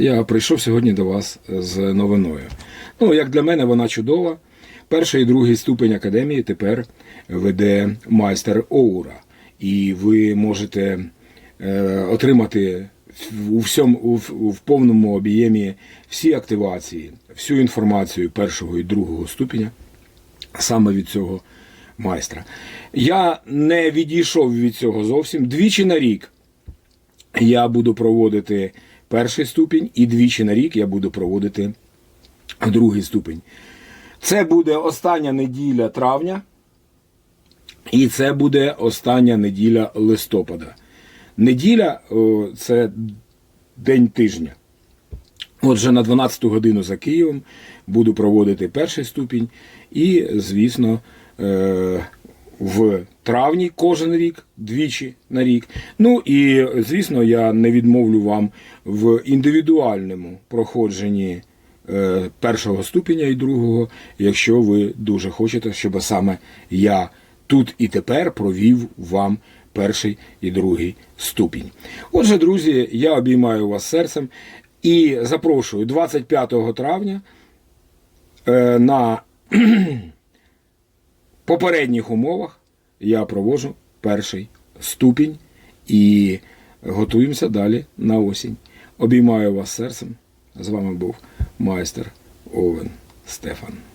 Я прийшов сьогодні до вас з новиною. Ну, як для мене, вона чудова. Перший і другий ступень академії тепер веде майстер Оура. І ви можете е, отримати у всьому у, в повному об'ємі всі активації, всю інформацію першого і другого ступеня саме від цього майстра. Я не відійшов від цього зовсім. Двічі на рік я буду проводити перший ступінь, і двічі на рік я буду проводити другий ступінь. Це буде остання неділя травня, і це буде остання неділя листопада. Неділя це день тижня. Отже, на 12 годину за Києвом буду проводити перший ступінь, і, звісно, е, в травні кожен рік, двічі на рік. Ну і, звісно, я не відмовлю вам в індивідуальному проходженні е, першого ступеня і другого, якщо ви дуже хочете, щоб саме я тут і тепер провів вам перший і другий ступінь. Отже, друзі, я обіймаю вас серцем і запрошую 25 травня е, на попередніх умовах я проводжу перший ступінь і готуємося далі на осінь. Обіймаю вас серцем. З вами був майстер Овен Стефан.